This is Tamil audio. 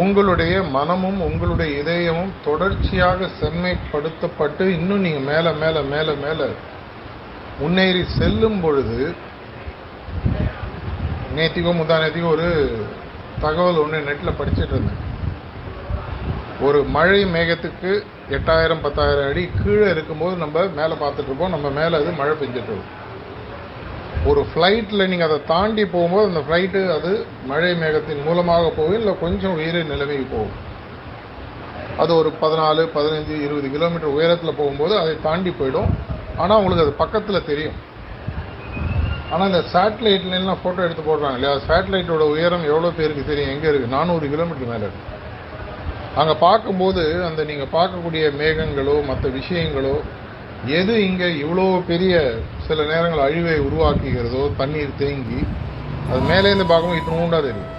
உங்களுடைய மனமும் உங்களுடைய இதயமும் தொடர்ச்சியாக செம்மைப்படுத்தப்பட்டு இன்னும் நீங்கள் மேலே மேலே மேலே மேலே முன்னேறி செல்லும் பொழுது நேத்திக்கோ முந்தா நேத்திக்கோ ஒரு தகவல் ஒன்று நெட்டில் படிச்சுட்டு இருந்தேன். ஒரு மழை மேகத்துக்கு எட்டாயிரம் பத்தாயிரம் அடி கீழே இருக்கும்போது நம்ம மேலே பார்த்துட்ருப்போம் நம்ம மேலே அது மழை பெஞ்சிட்டு இருக்கும். ஒரு ஃப்ளைட்டில் நீங்கள் அதை தாண்டி போகும்போது அந்த ஃப்ளைட்டு அது மழை மேகத்தின் மூலமாக போகும் இல்லை கொஞ்சம் உயரிய நிலைமைக்கு போகும். அது ஒரு பதினாலு பதினஞ்சு இருபது கிலோமீட்டர் உயரத்தில் போகும்போது அதை தாண்டி போயிடும். ஆனால் உங்களுக்கு அது பக்கத்தில் தெரியும். ஆனால் இந்த சேட்டலைட்லாம் ஃபோட்டோ எடுத்து போடுறாங்க இல்லையா? சேட்டலைட்டோட உயரம் எவ்வளோ பேருக்கு தெரியும்? எங்கே இருக்குது நானூறு கிலோமீட்டர் மேலே இருக்குது அங்கே பார்க்கும்போது அந்த நீங்கள் பார்க்கக்கூடிய மேகங்களோ மற்ற விஷயங்களோ எது இங்கே இவ்வளோ பெரிய சில நேரங்கள் அழிவை உருவாக்குகிறதோ தண்ணீர் தேங்கி அது மேலேருந்து பார்க்கும்போது இத்தினூண்டா தெரியும்